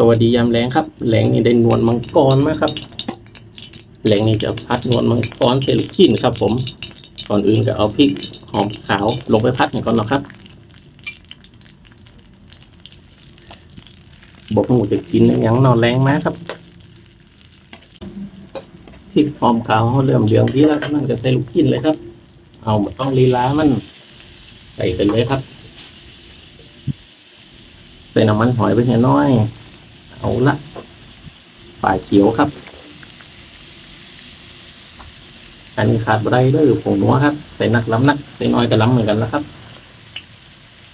สวัสดียามแรงครับแรงนี่ได้นวลมังกรมาครับแรงนี่จะพัดนวลมังกรเซลูกจิ้นครับ ผม ก่อนอื่นก็เอาพริกหอมขาวลงไปพัดก่อนเนาะครับบอกหมูจะกินอหยังนอนแรงมากครับพริกหอมขาวเริ่มเหลืองที่แล้วกำลังจะใส่ลูกจิ้นเลยครับ เอาต้องลีลามันใส่ไปเลยครับใส่น้ำมันหอยไปให้น้อย เอาละฝ่ายเขียวครับ อันขาดได้เด้วยผงนัวครับใส่นักล้ำนักใส่น้อยก็ล้ำเหมือนกันแล้วครับ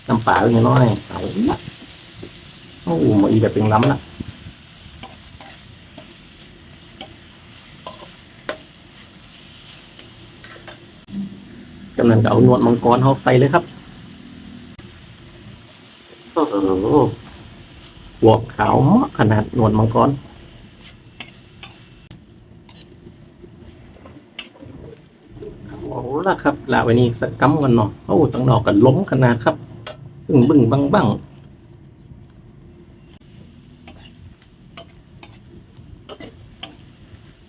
น้ำปลาไปให้น้อยเอาละโอ้หมอีแบบเป็นล้ำละกำลังจะเอานวดมังกรเขาใส่เลยครับโอ้โห หัวขาวมาะขนาดหนวดมังกรเอาละครับลาไว้นี่สักกัมกันเนาะโอ้ตั้งนอกกันล้มขนาดครับ บึ้งบึ้งบังบัง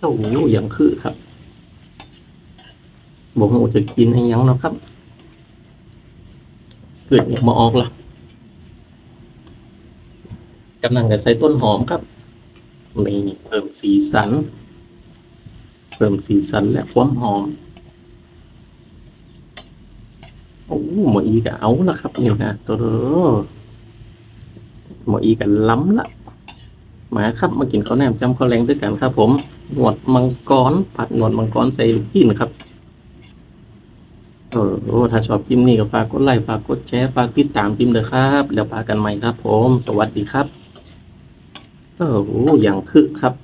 โอ้โหยังคือครับบอกว่าจะกินให้ยังเนาะครับ เกิดอยากมาออกล่ะ กำลังจะใส่ต้นหอมครับนี่เพิ่มสีสัน เพิ่มสีสันและความหอมโอ้หมออีกะเอาละครับนี่นะตัวหมออีกันล้ำละมาครับมากินข้าวแหนมจำข้าวแรงด้วยกันครับ ผมหนวดมังกรผัดหนวดมังกรใส่ลูกจิ้นครับเออโอ้ถ้าชอบคลิปนี้ก็ฝากกดไลค์ฝากกดแชร์ฝากติดตามจิมเลยครับ แล้วพากันใหม่ครับ ผม สวัสดีครับ เออโอ้อย่างคือครับ